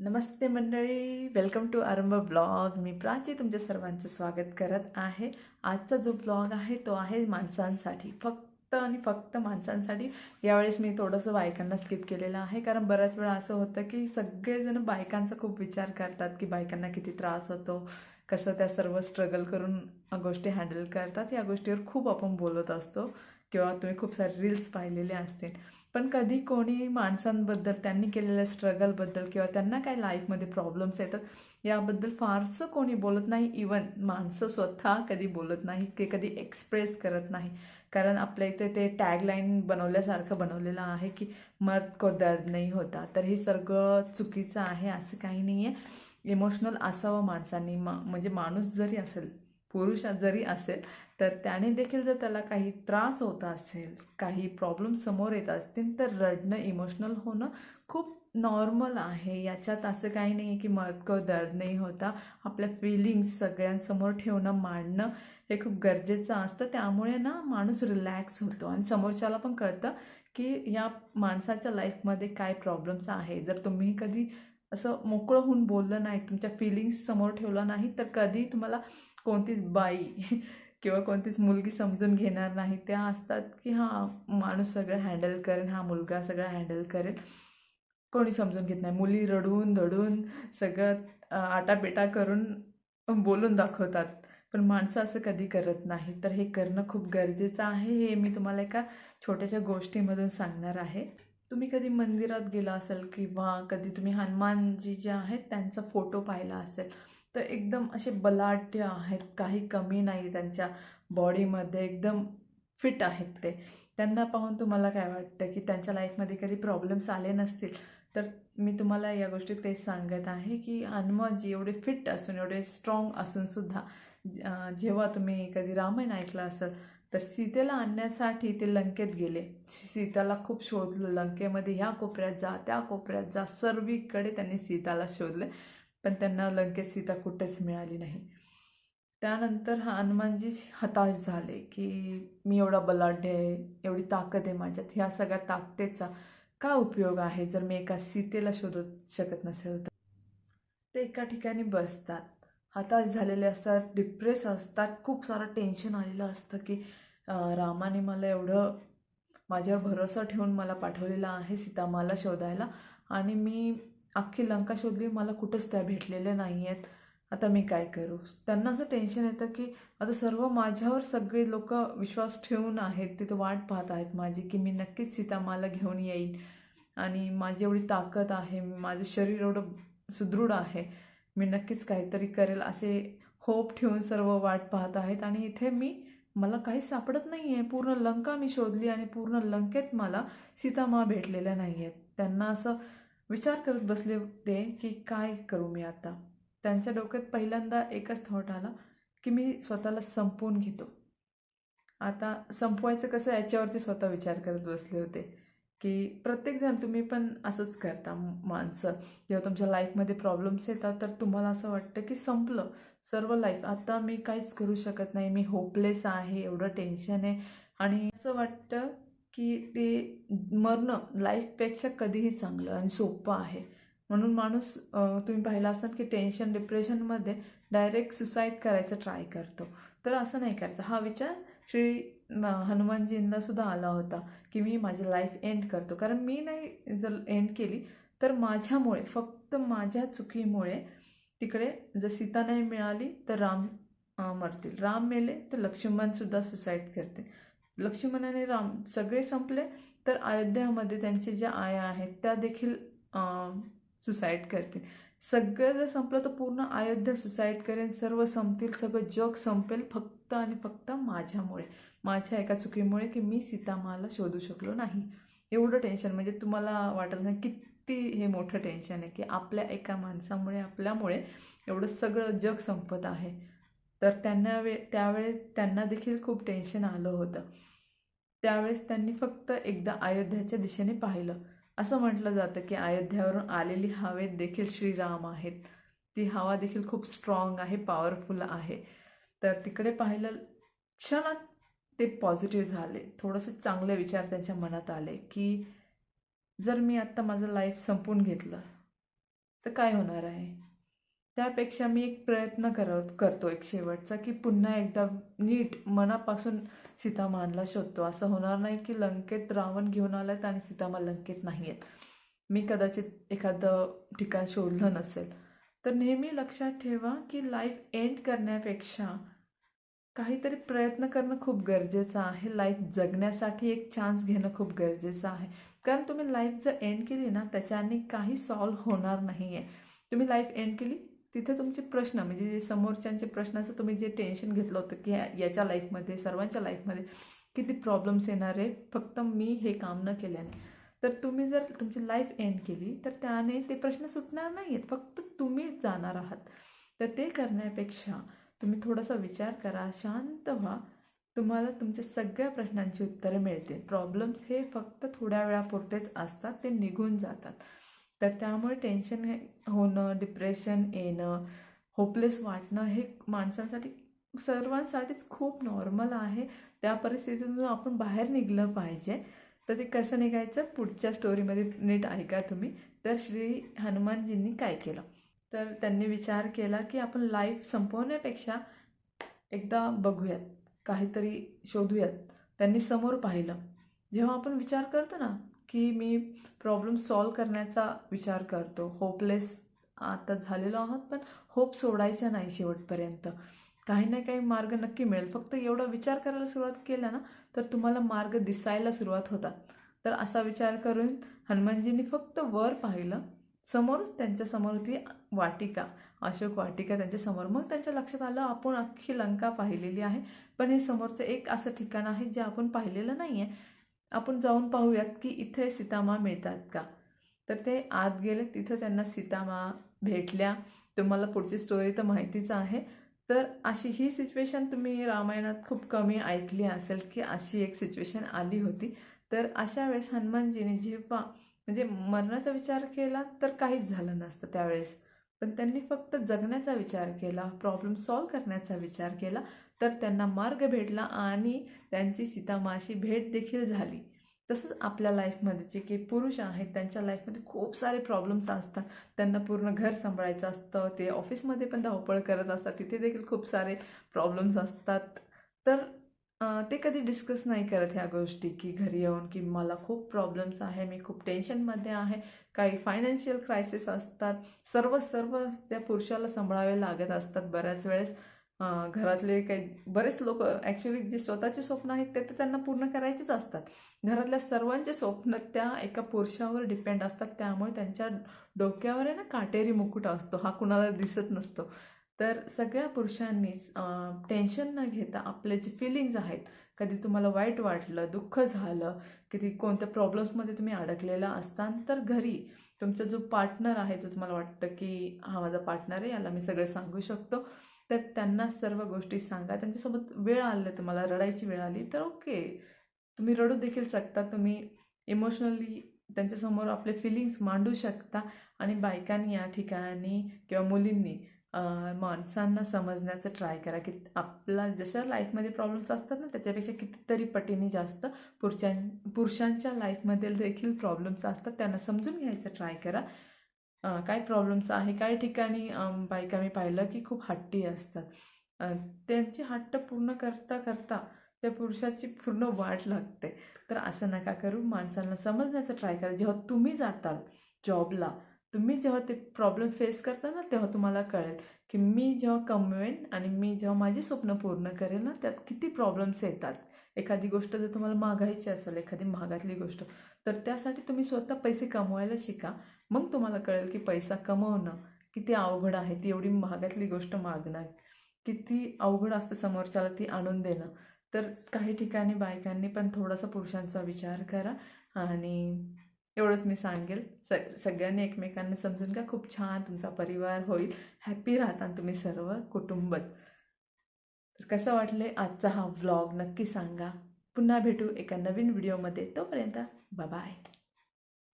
नमस्ते मंडळी welcome to Arambh blog मी प्राची तुमच्या सर्वांचं स्वागत करत आहे. आजचा जो ब्लॉग आहे तो आहे माणसांसाठी. फक्त आणि फक्त माणसांसाठी. यावेळेस मी थोडंसं बायकांना स्किप केलेलं आहे. कारण बऱ्याच वेळा असं होतं की सगळेजण बायकांचा खूप विचार करतात की बायकांना किती त्रास होतो कसं त्या सर्व स्ट्रगल करून गोष्टी हँडल करतात. या गोष्टीवर खूप आपण बोलत असतो. किंवा तुम्ही खूप सारे रील्स पाहिलेले असतील. पण कधी कोणी माणसांबद्दल त्यांनी केलेल्या स्ट्रगलबद्दल किंवा त्यांना काय लाईफमध्ये प्रॉब्लेम्स येतात याबद्दल फारसं कोणी बोलत नाही. इवन माणसं स्वतः कधी बोलत नाही ते कधी एक्सप्रेस करत नाही कारण आपल्या इथे ते टॅगलाईन बनवल्यासारखं बनवलेलं आहे की मर्द को दर्द नाही होता. तर हे सगळं चुकीचं आहे असं काही नाही आहे इमोशनल असावं माणसांनी. मा म्हणजे माणूस जरी असेल पुरुष जरी असेल तर त्याने देखील जर त्याला काही त्रास होत असेल काही प्रॉब्लेम समोर येत असतील तर रडणं इमोशनल होणं खूप नॉर्मल आहे. याच्यात असं काही नाही आहे की मर्द को दर्द नाही होता. आपल्या फिलिंग्स सगळ्यांसमोर ठेवणं मांडणं हे खूप गरजेचं असतं. त्यामुळे ना माणूस रिलॅक्स होतो. आणि समोरच्याला पण कळतं की या माणसाच्या लाईफमध्ये काय प्रॉब्लेम्स आहे. जर तुम्ही कधी असं मोकळं होऊन बोललं नाही तुमच्या फिलिंग्स समोर ठेवलं नाही तर कधी तुम्हाला कोणतीच बाई किंवा कोणतीच मुलगी समजून घेणार नाही त्या असतात की हां माणूस सगळं हँडल करेन हा मुलगा सगळं हँडल करेल. कोणी समजून घेत नाही. मुली रडून धडून सगळं आटापेटा करून बोलून दाखवतात. पण माणसं असं कधी करत नाही तर हे करणं खूप गरजेचं आहे. हे मी तुम्हाला एका छोट्याशा गोष्टीमधून सांगणार आहे. तुम्ही कधी मंदिरात गेला असेल किंवा कधी तुम्ही हनुमानजी जे आहेत त्यांचा फोटो पाहिला असेल तर एकदम असे बलाढ्य आहेत काही कमी नाही त्यांच्या बॉडीमध्ये एकदम फिट आहेत ते. त्यांना पाहून तुम्हाला काय वाटतं की त्यांच्या लाईफमध्ये कधी प्रॉब्लेम्स आले नसतील? तर मी तुम्हाला या गोष्टी तेच सांगत आहे की हनुमानजी एवढे फिट असून एवढे स्ट्रॉंग असूनसुद्धा जेव्हा तुम्ही कधी रामायण ऐकलं असेल तर सीतेला आणण्यासाठी ते लंकेत गेले. सीताला खूप शोधलं. लंकेमध्ये ह्या कोपऱ्यात जा त्या कोपऱ्यात जा. सर्वीकडे त्यांनी सीताला शोधले. पण त्यांना लंकेत सीता कुठेच मिळाली नाही. त्यानंतर हा हनुमानजी हताश झाले की मी एवढा बलाढ्य आहे एवढी ताकद आहे माझ्यात ह्या सगळ्या ताकदीचा काय उपयोग आहे जर मी एका सीतेला शोधत शकत नसेल तर? ते एका ठिकाणी बसतात. हताश झालेले असतात डिप्रेस असतात खूप सारं टेन्शन आलेलं असतं की रामाने मला एवढं माझ्यावर भरोसा ठेवून मला पाठवलेला आहे सीतामाला शोधायला. आणि मी अख्खी लंका शोधली मला कुठंच त्या भेटलेल्या नाही आहेत आता मी काय करू? त्यांना असं टेन्शन येतं की आता सर्व माझ्यावर सगळे लोक विश्वास ठेवून आहेत तिथं वाट पाहत आहेत माझी की मी नक्कीच सीतामाला घेऊन येईन. आणि माझी एवढी ताकद आहे माझं शरीर एवढं सुदृढ आहे मी नक्कीच काहीतरी करेल असे होप ठेवून सर्व वाट पाहत आहेत. आणि इथे मी मला काही सापडत नाही आहे पूर्ण लंका मी शोधली आणि पूर्ण लंकेत मला सीतामा भेटलेल्या नाही आहेत त्यांना असं विचार करत बसले ते की काय करू मी आता? त्यांच्या डोक्यात पहिल्यांदा एकच थॉट आला की मी स्वतःला संपवून घेतो. आता संपवायचं कसं याच्यावरती स्वतः विचार करत बसले होते की प्रत्येकजण तुम्ही पण असंच करता माणसं. जेव्हा तुमच्या लाईफमध्ये प्रॉब्लेम्स येतात तर तुम्हाला असं वाटतं की संपलं. सर्व लाईफ आता मी काहीच करू शकत नाही. मी होपलेस आहे एवढं टेन्शन आहे. आणि असं वाटतं की ते मरणं लाईफपेक्षा कधीही चांगलं आणि सोपं आहे. म्हणून माणूस तुम्ही पाहिला असाल की टेन्शन डिप्रेशनमध्ये डायरेक्ट सुसाईड करायचं ट्राय करतो. तर असं नाही करायचं. हा विचार श्री हनुमानजींना सुद्धा आला होता की मी माझी लाईफ एंड करतो. कारण मी नाही जर एंड केली तर माझ्यामुळे फक्त माझ्या चुकीमुळे तिकडे जर सीता नाही मिळाली तर राम मरतील. राम मेले तर लक्ष्मणसुद्धा सुसाईड करते लक्ष्मणाने राम सगळे संपले तर अयोध्यामध्ये त्यांचे ज्या आया आहेत त्या देखील सुसाईड करतील. सगळं जर संपलं तर पूर्ण अयोध्या सुसाईड करेन सर्व संपतील सगळं जग संपेल फक्त आणि फक्त माझ्यामुळे माझ्या एका चुकीमुळे की मी सीतामाला शोधू शकलो नाही. एवढं टेन्शन म्हणजे तुम्हाला वाटत नाही किती हे मोठं टेन्शन आहे की आपल्या एका माणसामुळे आपल्यामुळे एवढं सगळं जग संपत आहे. तर त्यांना वे त्यावेळेस त्यांना देखील खूप टेन्शन आलं होतं. त्यावेळेस त्यांनी फक्त एकदा अयोध्याच्या दिशेने पाहिलं. असं म्हटलं जातं की अयोध्यावरून आलेली हवेत देखील श्रीराम आहेत. ती हवा देखील खूप स्ट्रॉंग आहे पॉवरफुल आहे. तर तिकडे पाहिलं क्षणात ते पॉझिटिव्ह झाले. थोडंसं चांगले विचार त्यांच्या मनात आले की जर मी आत्ता माझं लाईफ संपून घेतलं तर काय होणार आहे? त्यापेक्षा मी एक प्रयत्न करत करतो एक शेवटचा की पुन्हा एकदा नीट मनापासून सीतामानला शोधतो. असं होणार नाही की लंकेत रावण घेऊन आलात आणि सीतामा लंकेत नाही आहेत मी कदाचित एखादं ठिकाण शोधलं नसेल. तर नेहमी लक्षात ठेवा की लाईफ एंड करण्यापेक्षा काहीतरी प्रयत्न करणं खूप गरजेचं आहे. लाईफ जगण्यासाठी एक चान्स घेणं खूप गरजेचं आहे. कारण तुम्ही लाईफ जर एंड केली ना त्याच्याने काही सॉल्व होणार नाही आहे तुम्ही लाईफ एंड केली तिथे तुमचे प्रश्न म्हणजे जे समोरच्यांचे प्रश्न असं तुम्ही जे टेन्शन घेतलं होतं की याच्या लाईफमध्ये सर्वांच्या लाईफमध्ये किती प्रॉब्लेम्स येणार आहे फक्त मी हे काम न केल्याने. तर तुम्ही जर तुमची लाईफ एंड केली तर त्याने ते प्रश्न सुटणार नाही आहेत फक्त तुम्हीच जाणार आहात. तर ते करण्यापेक्षा तुम्ही थोडासा विचार करा शांत व्हा. तुम्हाला तुमच्या सगळ्या प्रश्नांची उत्तरे मिळतील. प्रॉब्लेम्स हे फक्त थोड्या वेळापुरतेच असतात ते निघून जातात. तर त्यामुळे टेन्शन होणं डिप्रेशन येणं होपलेस वाटणं हे माणसांसाठी सर्वांसाठीच खूप नॉर्मल आहे. त्या परिस्थितीतून आपण बाहेर निघलं पाहिजे. तर ते कसं निघायचं? पुढच्या स्टोरीमध्ये नीट ऐका तुम्ही. तर श्री हनुमानजींनी काय केलं? तर त्यांनी विचार केला की आपण लाईफ संपवण्यापेक्षा एकदा बघूयात. काहीतरी शोधूयात. त्यांनी समोर पाहिलं. जेव्हा आपण विचार करतो ना की मी प्रॉब्लेम सॉल्व करण्याचा विचार करतो. होपलेस आता झालेलो आहोत पण होप सोडायचा नाही शेवटपर्यंत. काही ना काही मार्ग नक्की मिळेल. फक्त एवढा विचार करायला सुरुवात केला ना तर तुम्हाला मार्ग दिसायला सुरुवात होतात. तर असा विचार करून हनुमानजींनी फक्त वर पाहिलं. समोरच त्यांच्यासमोर होती वाटिका. अशोक वाटिका त्यांच्यासमोर मग त्यांच्या लक्षात आलं आपण अख्खी लंका पाहिलेली आहे. पण हे समोरचं एक असं ठिकाण आहे जे आपण पाहिलेलं नाही आहे आपण जाऊन पाहूयात की इथे सीतामा मिळतात का? तर ते आत गेले तिथं त्यांना सीतामा भेटल्या. तुम्हाला पुढची स्टोरी तर माहितीच आहे. तर अशी ही सिच्युएशन तुम्ही रामायणात खूप कमी ऐकली असेल की अशी एक सिच्युएशन आली होती. तर अशा वेळेस हनुमानजीने जेव्हा म्हणजे मरणाचा विचार केला तर काहीच झालं नसतं त्यावेळेस. पण त्यांनी फक्त जगण्याचा विचार केला प्रॉब्लेम सॉल्व करण्याचा विचार केला तर त्यांना मार्ग भेटला आणि त्यांची सीतामाशी भेट देखील झाली. तसंच आपल्या लाईफमध्ये जे काही पुरुष आहेत त्यांच्या लाईफमध्ये खूप सारे प्रॉब्लेम्स असतात. त्यांना पूर्ण घर सांभाळायचं असतं ते ऑफिसमध्ये पण धावपळ करत असतात तिथे देखील खूप सारे प्रॉब्लेम्स असतात. तर ते कधी डिस्कस नाही करत ह्या गोष्टी की घरी येऊन की मला खूप प्रॉब्लेम्स आहे मी खूप टेन्शनमध्ये आहे. काही फायनान्शियल क्रायसिस असतात. सर्व सर्व त्या पुरुषाला सांभाळावे लागत असतात बऱ्याच वेळेस. घरातले काही बरेच लोक ॲक्च्युली जे स्वतःचे स्वप्न आहेत ते तर त्यांना पूर्ण करायचेच असतात. घरातल्या सर्वांचे स्वप्न त्या एका पुरुषावर डिपेंड असतात. त्यामुळे त्यांच्या डोक्यावर आहे ना काटेरी मुकुट असतो. हा कुणाला दिसत नसतो. तर सगळ्या पुरुषांनीच टेन्शन न घेता आपले जे फिलिंग्ज आहेत कधी तुम्हाला वाईट वाटलं दुःख झालं कधी कोणत्या प्रॉब्लेम्समध्ये तुम्ही अडकलेला असतान तर घरी तुमचा जो पार्टनर आहे जो तुम्हाला वाटतं की हा माझा पार्टनर आहे याला मी सगळं सांगू शकतो. तर त्यांना सर्व गोष्टी सांगा. त्यांच्यासोबत वेळ आलं तुम्हाला रडायची वेळ आली तर ओके तुम्ही रडू देखील शकता. तुम्ही इमोशनली त्यांच्यासमोर आपले फिलिंग्स मांडू शकता आणि बायकांनी या ठिकाणी किंवा मुलींनी माणसांना समजण्याचं ट्राय करा की आपला जशा लाईफमध्ये प्रॉब्लेम्स असतात ना त्याच्यापेक्षा कितीतरी पटीने जास्त पुरुषां पुरुषांच्या लाईफमध्ये देखील प्रॉब्लेम्स असतात. त्यांना समजून घ्यायचं ट्राय करा. काय प्रॉब्लेम्स आहे? काही ठिकाणी बायका मी पाहिलं की खूप हट्टी असतात. त्यांची हट्ट पूर्ण करता करता त्या पुरुषाची पूर्ण वाट लागते. तर असं नका करू. माणसांना समजण्याचा ट्राय करा. जेव्हा तुम्ही जाताल जॉबला तुम्ही जेव्हा ते प्रॉब्लेम फेस करता ना तेव्हा तुम्हाला कळेल की मी जेव्हा कमवेन आणि मी जेव्हा माझी स्वप्न पूर्ण करेल ना त्यात किती प्रॉब्लेम्स येतात. एखादी गोष्ट जर तुम्हाला मागायची असेल एखादी महागातली गोष्ट तर त्यासाठी तुम्ही स्वतः पैसे कमवायला शिका. मग तुम्हाला कळेल की पैसा कमवणं किती अवघड आहे. ती एवढी महागातली गोष्ट मागणं किती अवघड असतं समोरच्याला ती आणून देणं. तर काही ठिकाणी बायकांनी पण थोडासा पुरुषांचा विचार करा. आणि एवढंच मी सांगेल. स सगळ्यांनी एकमेकांना समजून का खूप छान तुमचा परिवार होईल. हॅपी राहता तुम्ही सर्व कुटुंबच तर कसं वाटले आजचा हा व्लॉग नक्की सांगा. पुन्हा भेटू एका नवीन व्हिडिओमध्ये तोपर्यंत बाय